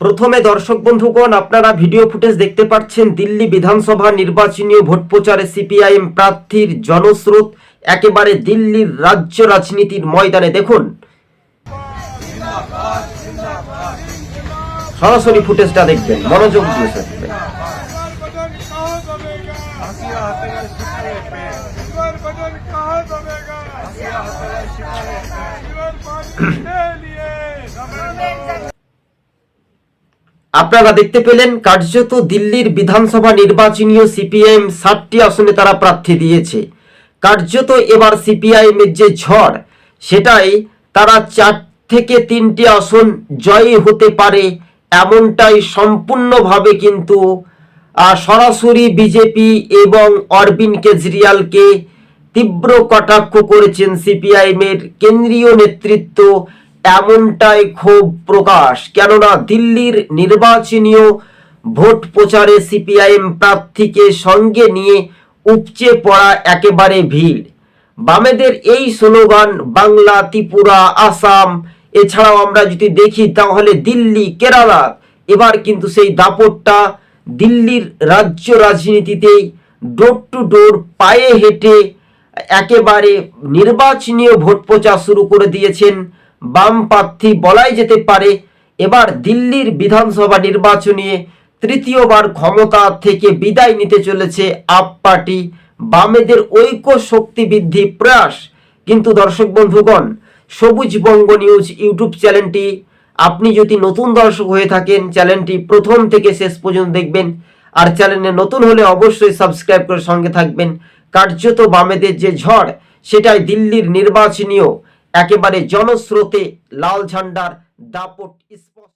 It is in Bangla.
প্রথমে দর্শক বন্ধুগণ আপনারা ভিডিও ফুটেজ দেখতে পাচ্ছেন দিল্লি বিধানসভা নির্বাচনীয় ভোট প্রচারে সিপিআইএম প্রার্থীর জনস্রোত একেবারে দিল্লির রাজ্য রাজনীতির ময়দানে দেখুন সরাসরি ফুটেজটা দেখবেন মনোযোগ দিয়ে Yeah. আপনারা দেখতে পেলেন, কার্যত দিল্লির বিধানসভা নির্বাচনীয় সিপিআইএম ষাটটি আসনে তারা প্রার্থী দিয়েছে। কার্যত এবার সিপিআইএম এর যে ঝড়, সেটাই তারা চার থেকে তিনটি আসন জয়ী হতে পারে এমনটাই সম্পূর্ণভাবে কিন্তু সরাসরি বিজেপি এবং অরবিন্দ কেজরিওয়ালকে তীব্র কটাক্ষ করেছেন সিপিআইএম এর কেন্দ্রীয় নেতৃত্ব এমনটাই ক্ষোভ প্রকাশ। কেননা দিল্লির নির্বাচনীয় ভোট প্রচারে সিপিআইএম প্রার্থীকে সঙ্গে নিয়ে উপচে পড়া একেবারে ভিড়। বামেদের এই স্লোগান, বাংলা, ত্রিপুরা, আসাম এছাড়াও আমরা যদি দেখি, তাহলে দিল্লি, কেরালা, এবার কিন্তু সেই দাপটটা দিল্লির রাজ্য রাজনীতিতেই ডোর টু ডোর পায়ে হেঁটে একেবারে নির্বাচনীয় ভোট প্রচার শুরু করে দিয়েছেন বাম প্রার্থী বলাই যেতে পারে। এবার দিল্লির বিধানসভা নির্বাচনে তৃতীয়বার ক্ষমতা থেকে বিদায় নিতে চলেছে আপ পার্টি। বামেদের ঐক্য শক্তি বৃদ্ধি প্রয়াস। কিন্তু দর্শক বন্ধুগণ, সবুজ বঙ্গ নিউজ ইউটিউব চ্যানেলটি, আপনি যদি নতুন দর্শক হয়ে থাকেন, চ্যানেলটি প্রথম থেকে শেষ পর্যন্ত দেখবেন। আর চ্যানেলে নতুন হলে অবশ্যই সাবস্ক্রাইব করে সঙ্গে থাকবেন। কার্যত বামেদের যে ঝড়, সেটাই দিল্লির নির্বাচনীয় একেবারে জনস্রোতে লাল ঝান্ডার দাপট